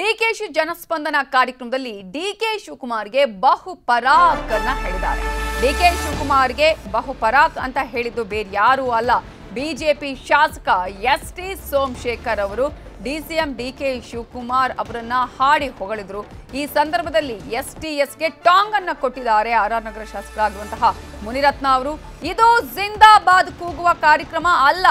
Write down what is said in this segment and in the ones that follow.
ಡಿಕೆಶಿ ಜನಸ್ಪಂದನ ಕಾರ್ಯಕ್ರಮದಲ್ಲಿ ಡಿಕೆ ಶಿವಕುಮಾರ್ಗೆ ಬಹು ಪರಾಕ್ ಅನ್ನ ಹೇಳಿದ್ದಾರೆ. ಡಿಕೆ ಶಿವಕುಮಾರ್ಗೆ ಬಹು ಪರಾಕ್ ಅಂತ ಹೇಳಿದ್ದು ಬೇರೆ ಯಾರೂ ಅಲ್ಲ. ಬಿಜೆಪಿ ಶಾಸಕ ಎಸ್ ಟಿ ಸೋಮಶೇಖರ್ ಅವರು ಡಿಸಿಎಂ ಡಿಕೆ ಶಿವಕುಮಾರ್ ಅವರನ್ನ ಹಾಡಿ ಹೊಗಳಿದ್ರು. ಈ ಸಂದರ್ಭದಲ್ಲಿ ಎಸ್ ಟಿ ಎಸ್ಗೆ ಟಾಂಗ್ ಅನ್ನ ಕೊಟ್ಟಿದ್ದಾರೆ ಆರ್ ಆರ್ ನಗರ ಶಾಸಕರಾಗಿರುವಂತಹ ಮುನಿರತ್ನ ಅವರು. ಇದು ಜಿಂದಾಬಾದ್ ಕೂಗುವ ಕಾರ್ಯಕ್ರಮ ಅಲ್ಲ.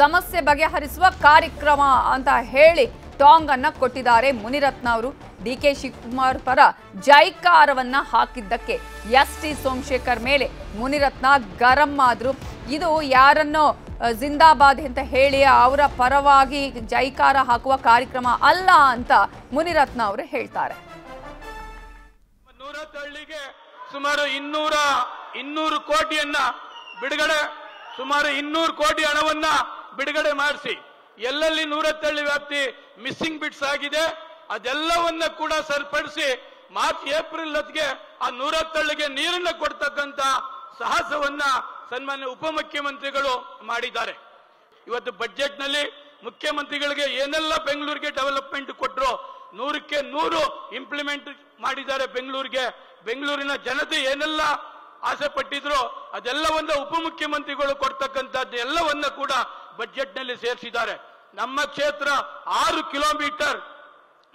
ಸಮಸ್ಯೆ ಬಗೆಹರಿಸುವ ಕಾರ್ಯಕ್ರಮ ಅಂತ ಹೇಳಿ ಟಾಂಗ್ ಅನ್ನ ಕೊಟ್ಟಿದ್ದಾರೆ ಮುನಿರತ್ನ ಅವರು. ಡಿ ಕೆ ಶಿವಕುಮಾರ್ ಪರ ಜೈಕಾರವನ್ನ ಹಾಕಿದ್ದಕ್ಕೆ ಎಸ್ ಟಿ ಸೋಮಶೇಖರ್ ಮೇಲೆ ಮುನಿರತ್ನ ಗರಂ ಆದ್ರು. ಇದು ಯಾರನ್ನೋ ಜಿಂದಾಬಾದ್ ಅಂತ ಹೇಳಿ ಅವರ ಪರವಾಗಿ ಜೈಕಾರ ಹಾಕುವ ಕಾರ್ಯಕ್ರಮ ಅಲ್ಲ ಅಂತ ಮುನಿರತ್ನ ಅವರು ಹೇಳ್ತಾರೆ. ಸುಮಾರು ಇನ್ನೂರ, ಇನ್ನೂರು ಕೋಟಿಯನ್ನ ಬಿಡುಗಡೆ, ಸುಮಾರು ಇನ್ನೂರು ಕೋಟಿ ಹಣವನ್ನ ಬಿಡುಗಡೆ ಮಾಡಿಸಿ. ಎಲ್ಲೆಲ್ಲಿ ನೂರ ತಳ್ಳಿ ವ್ಯಾಪ್ತಿ ಮಿಸ್ಸಿಂಗ್ ಬಿಟ್ಸ್ ಆಗಿದೆ, ಅದೆಲ್ಲವನ್ನ ಕೂಡ ಸರಿಪಡಿಸಿ ಮಾರ್ಚ್, ಏಪ್ರಿಲ್ ಹೊತ್ತಿಗೆ ಆ ನೂರ ನೀರನ್ನು ಕೊಡ್ತಕ್ಕಂತ ಸಾಹಸವನ್ನ ಸನ್ಮಾನ್ಯ ಉಪಮುಖ್ಯಮಂತ್ರಿಗಳು ಮಾಡಿದ್ದಾರೆ. ಇವತ್ತು ಬಜೆಟ್ನಲ್ಲಿ ಮುಖ್ಯಮಂತ್ರಿಗಳಿಗೆ ಏನೆಲ್ಲ ಬೆಂಗಳೂರಿಗೆ ಡೆವಲಪ್ಮೆಂಟ್ ಕೊಟ್ಟರು ನೂರಕ್ಕೆ ನೂರು ಇಂಪ್ಲಿಮೆಂಟ್ ಮಾಡಿದ್ದಾರೆ ಬೆಂಗಳೂರಿಗೆ. ಬೆಂಗಳೂರಿನ ಜನತೆ ಏನೆಲ್ಲ ಆಸೆ ಪಟ್ಟಿದ್ರು ಅದೆಲ್ಲವನ್ನ ಉಪಮುಖ್ಯಮಂತ್ರಿಗಳು ಕೊಡ್ತಕ್ಕಂಥದ್ದು ಎಲ್ಲವನ್ನ ಕೂಡ ಬಜೆಟ್ನಲ್ಲಿ ಸೇರಿಸಿದ್ದಾರೆ. ನಮ್ಮ ಕ್ಷೇತ್ರ ಆರು ಕಿಲೋಮೀಟರ್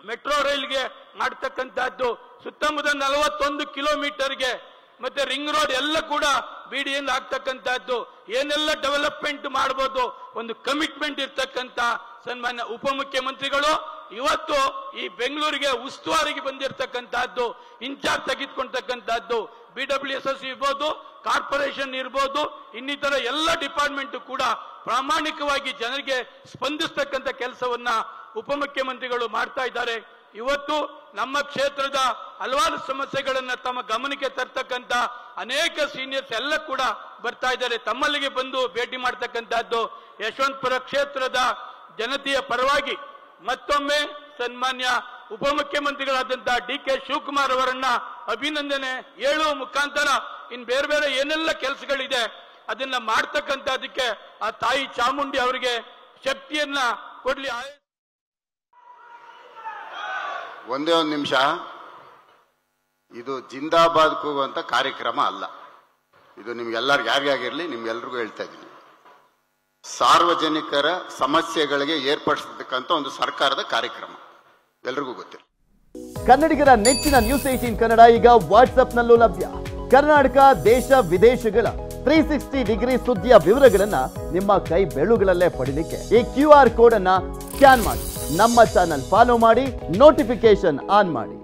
ಮೆಟ್ರೋ ರೈಲ್ಗೆ ಮಾಡ್ತಕ್ಕಂಥದ್ದು, ಸುತ್ತಮುತ್ತ ನಲವತ್ತೊಂದು ಕಿಲೋಮೀಟರ್ಗೆ, ಮತ್ತೆ ರಿಂಗ್ ರೋಡ್ ಎಲ್ಲ ಕೂಡ ಬಿಡಿಯಿಂದ ಆಗ್ತಕ್ಕಂಥದ್ದು ಏನೆಲ್ಲ ಡೆವಲಪ್ಮೆಂಟ್ ಮಾಡಬಹುದು ಒಂದು ಕಮಿಟ್ಮೆಂಟ್ ಇರ್ತಕ್ಕಂಥ ಸನ್ಮಾನ್ಯ ಉಪಮುಖ್ಯಮಂತ್ರಿಗಳು ಇವತ್ತು ಈ ಬೆಂಗಳೂರಿಗೆ ಉಸ್ತುವಾರಿಗೆ ಬಂದಿರತಕ್ಕಂತಹದ್ದು, ಇನ್ಚಾರ್ಜ್ ತೆಗೆದುಕೊಂಡತಕ್ಕಂತಹದ್ದು ಬಿ ಡಬ್ಲ್ಯೂ ಇರ್ಬೋದು, ಕಾರ್ಪೊರೇಷನ್ ಇರ್ಬೋದು, ಇನ್ನಿತರ ಎಲ್ಲ ಡಿಪಾರ್ಟ್ಮೆಂಟ್ ಕೂಡ ಪ್ರಾಮಾಣಿಕವಾಗಿ ಜನರಿಗೆ ಸ್ಪಂದಿಸ್ತಕ್ಕಂಥ ಕೆಲಸವನ್ನ ಉಪಮುಖ್ಯಮಂತ್ರಿಗಳು ಮಾಡ್ತಾ ಇದ್ದಾರೆ. ಇವತ್ತು ನಮ್ಮ ಕ್ಷೇತ್ರದ ಹಲವಾರು ಸಮಸ್ಯೆಗಳನ್ನ ತಮ್ಮ ಗಮನಕ್ಕೆ ತರ್ತಕ್ಕಂತ ಅನೇಕ ಸೀನಿಯರ್ಸ್ ಎಲ್ಲ ಕೂಡ ಬರ್ತಾ ಇದ್ದಾರೆ. ತಮ್ಮಲ್ಲಿಗೆ ಬಂದು ಭೇಟಿ ಮಾಡ್ತಕ್ಕಂತಹದ್ದು ಯಶವಂತಪುರ ಕ್ಷೇತ್ರದ ಜನತೆಯ ಪರವಾಗಿ ಮತ್ತೊಮ್ಮೆ ಸನ್ಮಾನ್ಯ ಉಪಮುಖ್ಯಮಂತ್ರಿಗಳಾದಂತಹ ಡಿ ಕೆ ಶಿವಕುಮಾರ್ ಅವರನ್ನ ಅಭಿನಂದನೆ ಹೇಳುವ ಮುಖಾಂತರ ಇನ್ ಬೇರೆ ಬೇರೆ ಏನೆಲ್ಲ ಕೆಲಸಗಳಿದೆ ಅದನ್ನ ಮಾಡ್ತಕ್ಕಂಥದಕ್ಕೆ ಆ ತಾಯಿ ಚಾಮುಂಡಿ ಅವರಿಗೆ ಶಕ್ತಿಯನ್ನ ಕೊಡ್ಲಿ. ಒಂದೇ ಒಂದು ನಿಮಿಷ. ಇದು ಜಿಂದಾಬಾದ್ ಕೂಗುವಂತ ಕಾರ್ಯಕ್ರಮ ಅಲ್ಲ. ಇದು ನಿಮ್ಗೆಲ್ಲರಿಗೂ ಯಾರಿಗಾಗಿರ್ಲಿ ನಿಮ್ಗೆಲ್ರಿಗೂ ಹೇಳ್ತಾ ಇದ್ದೀನಿ. ಸಾರ್ವಜನಿಕರ ಸಮಸ್ಯೆಗಳಿಗೆ ಏರ್ಪಡಿಸತಕ್ಕಂತ ಒಂದು ಸರ್ಕಾರದ ಕಾರ್ಯಕ್ರಮ. ಎಲ್ರಿಗೂ ಗೊತ್ತಿಲ್ಲ. ಕನ್ನಡಿಗರ ನೆಚ್ಚಿನ ನ್ಯೂಸ್ ಏಟೀನ್ ಕನ್ನಡ ಈಗ ವಾಟ್ಸ್ಆಪ್ನಲ್ಲೂ ಲಭ್ಯ. ಕರ್ನಾಟಕ, ದೇಶ ವಿದೇಶಗಳ ತ್ರೀ ಸಿಕ್ಸ್ಟಿ ಡಿಗ್ರಿ ಸುದ್ದಿಯ ವಿವರಗಳನ್ನ ನಿಮ್ಮ ಕೈ ಬೆಳುಗಳಲ್ಲೇ ಪಡಿಲಿಕ್ಕೆ ಈ ಕ್ಯೂ ಆರ್ ಕೋಡ್ ಅನ್ನ ಸ್ಕ್ಯಾನ್ ಮಾಡಿ. ನಮ್ಮ ಚಾನಲ್ ಫಾಲೋ ಮಾಡಿ ನೋಟಿಫಿಕೇಶನ್ ಆನ್ ಮಾಡಿ.